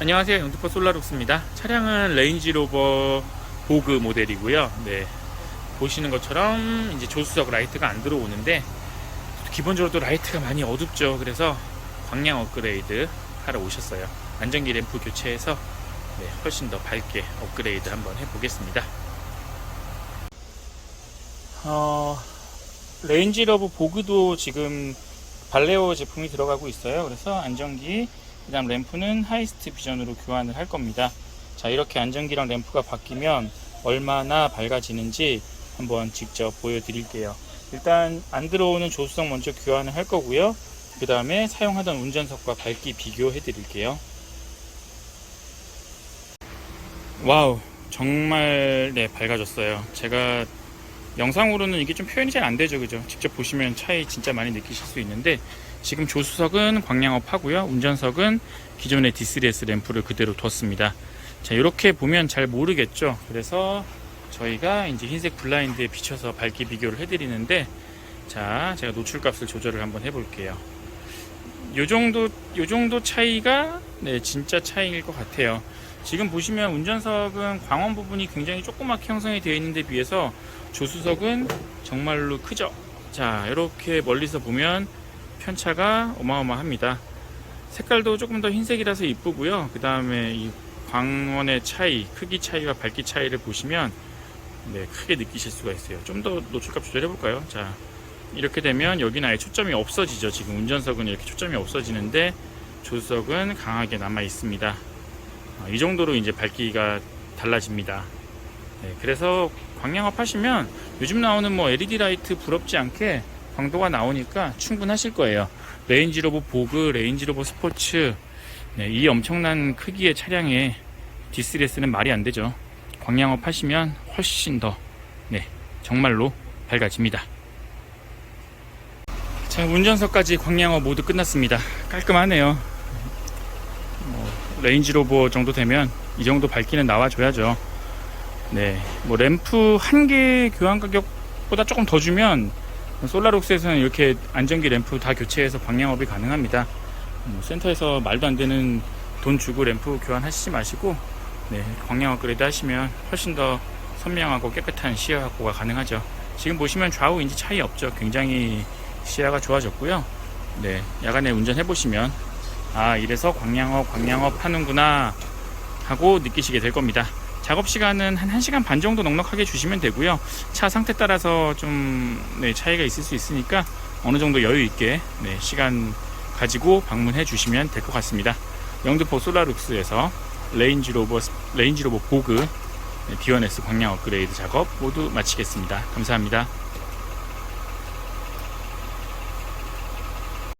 안녕하세요. 영등포 솔라룩스입니다. 차량은 레인지로버 보그 모델이고요. 네. 보시는 것처럼 이제 조수석 라이트가 안 들어오는데 기본적으로 또 라이트가 많이 어둡죠. 그래서 광량 업그레이드 하러 오셨어요. 안전기 램프 교체해서 네, 훨씬 더 밝게 업그레이드 한번 해보겠습니다. 어, 레인지러브 보그도 지금 발레오 제품이 들어가고 있어요. 그래서 안전기, 그 다음 램프는 하이스트 비전으로 교환을 할 겁니다. 자, 이렇게 안전기랑 램프가 바뀌면 얼마나 밝아지는지 한번 직접 보여드릴게요. 일단 안 들어오는 조수석 먼저 교환을 할 거고요. 그 다음에 사용하던 운전석과 밝기 비교해 드릴게요. 와우, 정말 네 밝아졌어요. 제가 영상으로는 이게 좀 표현이 잘 안 되죠, 그죠? 직접 보시면 차이 진짜 많이 느끼실 수 있는데 지금 조수석은 광량업 하고요, 운전석은 기존의 D3S 램프를 그대로 뒀습니다. 자, 이렇게 보면 잘 모르겠죠. 그래서 저희가 이제 흰색 블라인드에 비춰서 밝기 비교를 해드리는데 자, 제가 노출 값을 조절을 한번 해볼게요. 요 정도, 요 정도 차이가 네, 진짜 차이일 것 같아요. 지금 보시면 운전석은 광원 부분이 굉장히 조그맣게 형성이 되어 있는데 비해서 조수석은 정말로 크죠. 자, 이렇게 멀리서 보면 편차가 어마어마합니다. 색깔도 조금 더 흰색이라서 이쁘고요. 그 다음에 이 광원의 차이, 크기 차이와 밝기 차이를 보시면 네, 크게 느끼실 수가 있어요. 좀 더 노출값 조절해 볼까요? 자, 이렇게 되면 여기는 아예 초점이 없어지죠. 지금 운전석은 이렇게 초점이 없어지는데 조수석은 강하게 남아 있습니다. 아, 이 정도로 이제 밝기가 달라집니다. 네, 그래서 광량업 하시면 요즘 나오는 뭐 LED 라이트 부럽지 않게 광도가 나오니까 충분하실 거예요. 레인지로버 보그, 레인지로버 스포츠 네, 이 엄청난 크기의 차량에 D3S는 말이 안 되죠. 광량업 하시면 훨씬 더 네, 정말로 밝아집니다. 자, 운전석까지 광량업 모두 끝났습니다. 깔끔하네요. 뭐, 레인지로버 정도 되면 이 정도 밝기는 나와줘야죠. 네, 뭐 램프 한 개 교환 가격보다 조금 더 주면 솔라룩스에서는 이렇게 안전기 램프 다 교체해서 방향업이 가능합니다. 뭐 센터에서 말도 안 되는 돈 주고 램프 교환하시지 마시고 네, 광량 업그레이드 하시면 훨씬 더 선명하고 깨끗한 시야 확보가 가능하죠. 지금 보시면 좌우 인지 차이 없죠. 굉장히 시야가 좋아졌고요. 네, 야간에 운전해 보시면 아 이래서 광량업 광량업 하는구나 하고 느끼시게 될 겁니다. 작업 시간은 한 1시간 반 정도 넉넉하게 주시면 되고요. 차 상태 따라서 좀 네, 차이가 있을 수 있으니까 어느 정도 여유 있게 네, 시간 가지고 방문해 주시면 될 것 같습니다. 영등포 솔라룩스에서 레인지로버 레인지로버 보그 네, B1S 광량 업그레이드 작업 모두 마치겠습니다. 감사합니다.